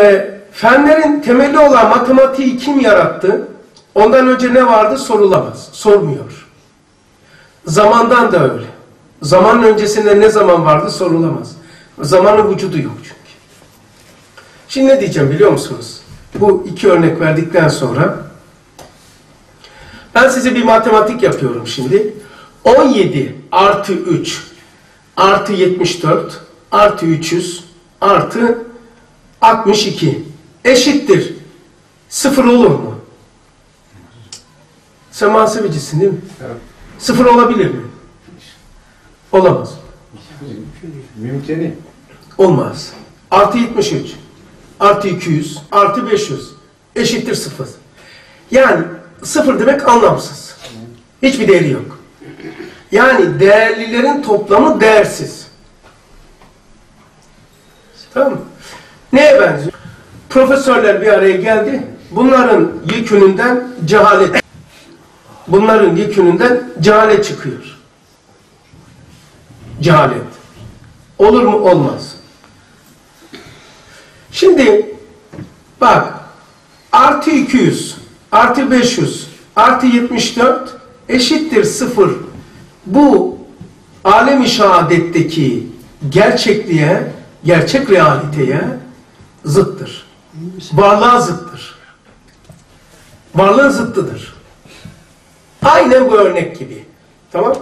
E, fenlerin temeli olan matematiği kim yarattı? Ondan önce ne vardı sorulamaz. Sormuyor. Zamandan da öyle. Zamanın öncesinde ne zaman vardı sorulamaz. Zamanın vücudu yok çünkü. Şimdi ne diyeceğim biliyor musunuz? Bu iki örnek verdikten sonra ben size bir matematik yapıyorum şimdi. 17 artı 3 artı 74 artı 300 artı 62 eşittir. Sıfır olur mu? Sen muhasebecisin değil mi? Evet. Sıfır olabilir mi? Olamaz. Mümkün Olmaz. Artı 73, artı 200, artı 500 eşittir sıfır. Yani sıfır demek anlamsız. Hiçbir değeri yok. Yani değerlilerin toplamı değersiz. Tamam mı? Neye benziyor? Profesörler bir araya geldi. Bunların yekününden cehalet. Bunların yekününden cehalet çıkıyor. Cehalet. Olur mu? Olmaz. Şimdi bak artı 200 artı 500 artı 74 eşittir 0. Bu alem-i şehadetteki gerçekliğe, gerçek realiteye zıttır. Varlığa zıttır. Varlığın zıttıdır. Aynen bu örnek gibi. Tamam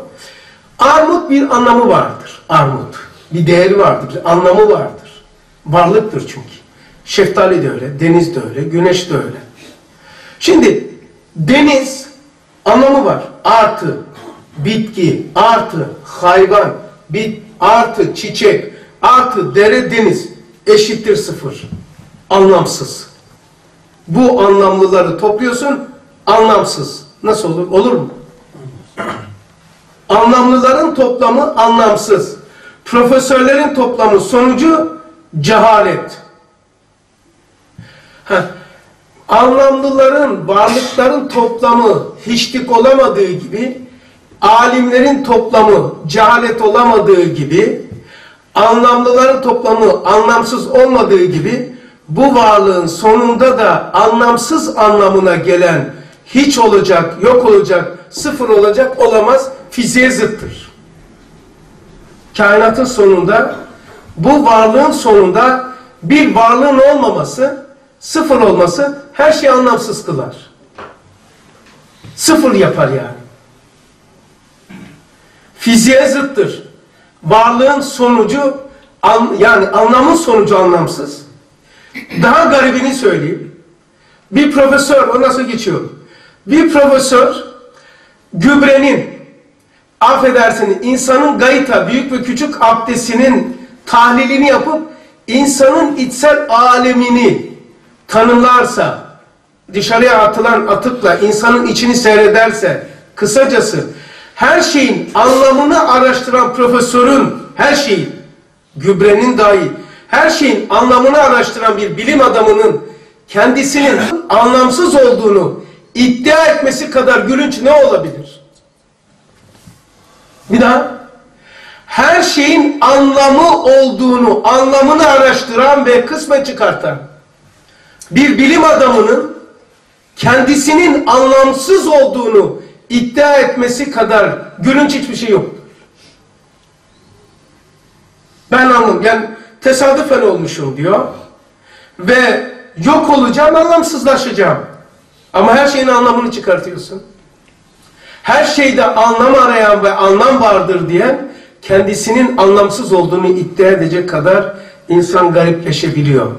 Armut bir anlamı vardır. Armut. Bir değeri vardır. Bir anlamı vardır. Varlıktır çünkü. Şeftali de öyle, deniz de öyle, güneş de öyle. Şimdi deniz anlamı var. Artı bitki, artı hayvan, bit, artı çiçek, artı dere deniz eşittir sıfır. Anlamsız. Bu anlamlıları topluyorsun, anlamsız. Nasıl olur? Olur mu? Anlamlıların toplamı anlamsız. Profesörlerin toplamı sonucu cehalet. Heh. Anlamlıların, varlıkların toplamı hiçlik olamadığı gibi, alimlerin toplamı cehalet olamadığı gibi, anlamlıların toplamı anlamsız olmadığı gibi, bu varlığın sonunda da anlamsız anlamına gelen hiç olacak, yok olacak, sıfır olacak, olamaz, fiziğe zıttır. Kainatın sonunda, bu varlığın sonunda bir varlığın olmaması, sıfır olması her şeyi anlamsız kılar. Sıfır yapar yani. Fiziğe zıttır. Varlığın sonucu, an, yani anlamın sonucu anlamsız. Daha garibini söyleyeyim. Bir profesör, ondan sonra geçiyorum. Bir profesör gübrenin, affedersiniz insanın gayta, büyük ve küçük abdestinin tahlilini yapıp insanın içsel alemini tanımlarsa, dışarıya atılan atıkla insanın içini seyrederse, kısacası her şeyin anlamını araştıran profesörün, her şeyin, gübrenin dahi, her şeyin anlamını araştıran bir bilim adamının kendisinin anlamsız olduğunu iddia etmesi kadar gülünç ne olabilir? Bir daha. Her şeyin anlamı olduğunu, anlamını araştıran ve kısmen çıkartan bir bilim adamının kendisinin anlamsız olduğunu iddia etmesi kadar gülünç hiçbir şey yok. Ben anladım. Yani tesadüfen olmuşum diyor. Ve yok olacağım, anlamsızlaşacağım. Ama her şeyin anlamını çıkartıyorsun. Her şeyde anlam arayan ve anlam vardır diyen kendisinin anlamsız olduğunu iddia edecek kadar insan garipleşebiliyor.